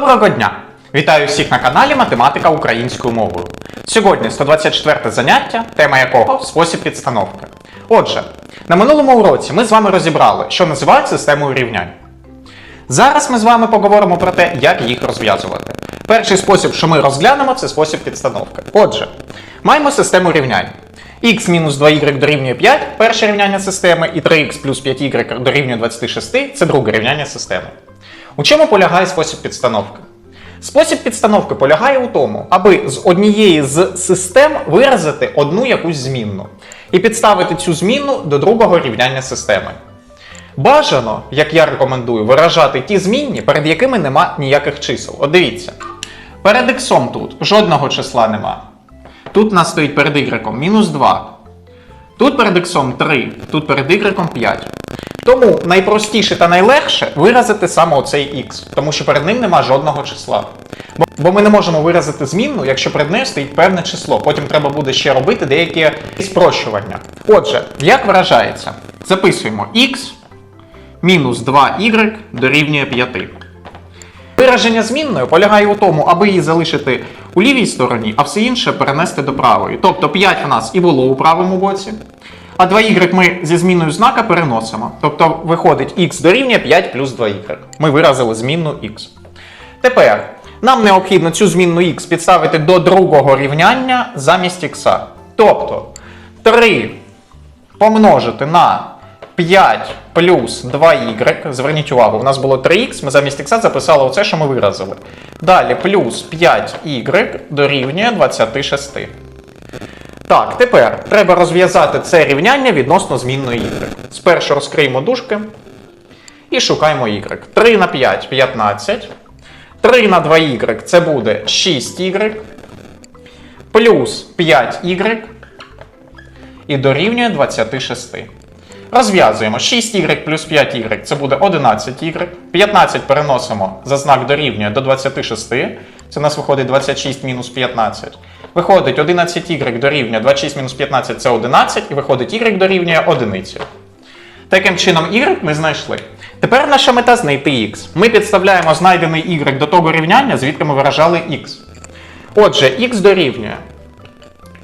Доброго дня! Вітаю всіх на каналі Математика українською мовою. Сьогодні 124 заняття, тема якого спосіб підстановки. Отже, на минулому уроці ми з вами розібрали, що називають системою рівнянь. Зараз ми з вами поговоримо про те, як їх розв'язувати. Перший спосіб, що ми розглянемо, це спосіб підстановки. Отже, маємо систему рівнянь. x мінус 2y дорівнює 5 перше рівняння системи, і 3x плюс 5y дорівнює 26 це друге рівняння системи. У чому полягає спосіб підстановки? Спосіб підстановки полягає у тому, аби з однієї з систем виразити одну якусь змінну і підставити цю змінну до другого рівняння системи. Бажано, як я рекомендую, виражати ті змінні, перед якими нема ніяких чисел. От дивіться, перед іксом тут жодного числа нема. Тут нас стоїть перед y мінус 2. Тут перед іксом 3, тут перед y 5. Тому найпростіше та найлегше виразити саме оцей x, тому що перед ним нема жодного числа. Бо, ми не можемо виразити змінну, якщо перед нею стоїть певне число. Потім треба буде ще робити деякі спрощування. Отже, як виражається? Записуємо x мінус 2y дорівнює 5. Вираження змінною полягає у тому, аби її залишити у лівій стороні, а все інше перенести до правої. Тобто 5 в нас і було у правому боці. А 2y ми зі зміною знака переносимо. Тобто виходить x дорівнює 5 плюс 2y. Ми виразили змінну x. Тепер нам необхідно цю змінну x підставити до другого рівняння замість x. Тобто 3 помножити на 5 плюс 2y. Зверніть увагу, у нас було 3х, ми замість х записали оце, що ми виразили. Далі плюс 5y дорівнює 26. Так, тепер треба розв'язати це рівняння відносно змінної y. Спершу розкриємо дужки і шукаємо y. 3 на 5 15. 3 на 2y це буде 6y. Плюс 5y і дорівнює 26. Розв'язуємо 6y плюс 5y це буде 11y. 15 переносимо за знак дорівнює до 26. Це у нас виходить 26 мінус 15. Виходить 11y дорівнює 26 мінус 15 це 11, і виходить y дорівнює 1. Таким чином, y ми знайшли. Тепер наша мета знайти x. Ми підставляємо знайдений y до того рівняння, звідки ми виражали x. Отже, x дорівнює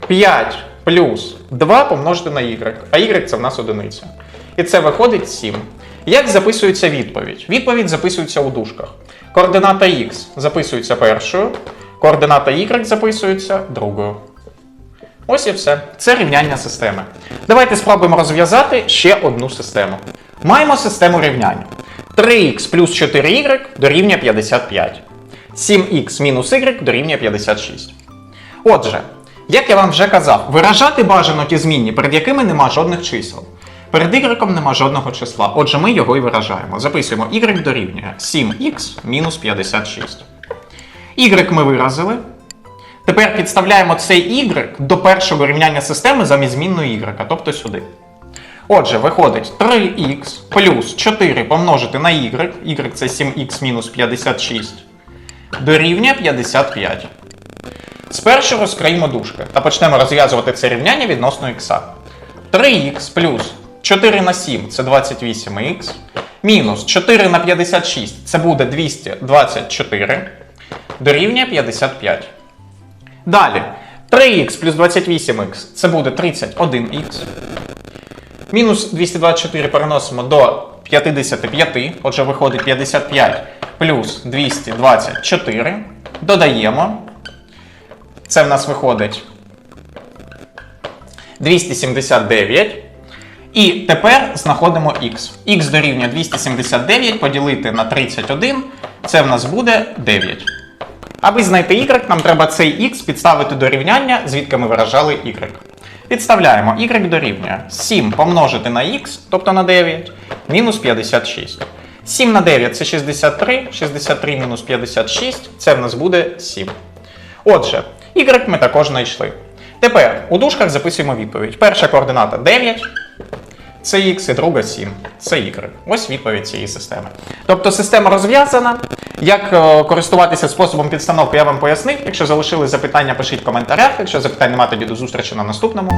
5 плюс 2 помножити на y, а y це в нас одиниця. І це виходить 7. Як записується відповідь? Відповідь записується у дужках. Координата x записується першою, координата y записується другою. Ось і все. Це рівняння системи. Давайте спробуємо розв'язати ще одну систему. Маємо систему рівнянь. 3х плюс 4y дорівнює 55. 7х мінус y дорівнює 56. Отже, як я вам вже казав, виражати бажано ті змінні, перед якими нема жодних чисел. Перед y нема жодного числа, отже, ми його і виражаємо. Записуємо y дорівнює 7х мінус 56. Y ми виразили. Тепер підставляємо цей y до першого рівняння системи замість змінної y, тобто сюди. Отже, виходить 3х плюс 4 помножити на y, y це 7х мінус 56, дорівнює 55. Спершу розкриємо дужки та почнемо розв'язувати це рівняння відносно х. 3х плюс 4 на 7 це 28х. Мінус 4 на 56 це буде 224. Дорівнює 55. Далі. 3х плюс 28х це буде 31х. Мінус 224 переносимо до 55. Отже, виходить 55 плюс 224. Додаємо. Це в нас виходить 279. І тепер знаходимо х. х дорівнює 279 поділити на 31. Це в нас буде 9. Аби знайти y, нам треба цей х підставити до рівняння, звідки ми виражали y. Підставляємо y дорівнює 7 помножити на х, тобто на 9, мінус 56. 7 на 9 це 63, 63 мінус 56 це в нас буде 7. Отже, y ми також знайшли. Тепер у дужках записуємо відповідь. Перша координата 9, це х і друга 7, це y. Ось відповідь цієї системи. Тобто система розв'язана. Як е, користуватися способом підстановки, я вам пояснив. Якщо залишили запитання, пишіть в коментарях. Якщо запитань немає, тоді до зустрічі на наступному.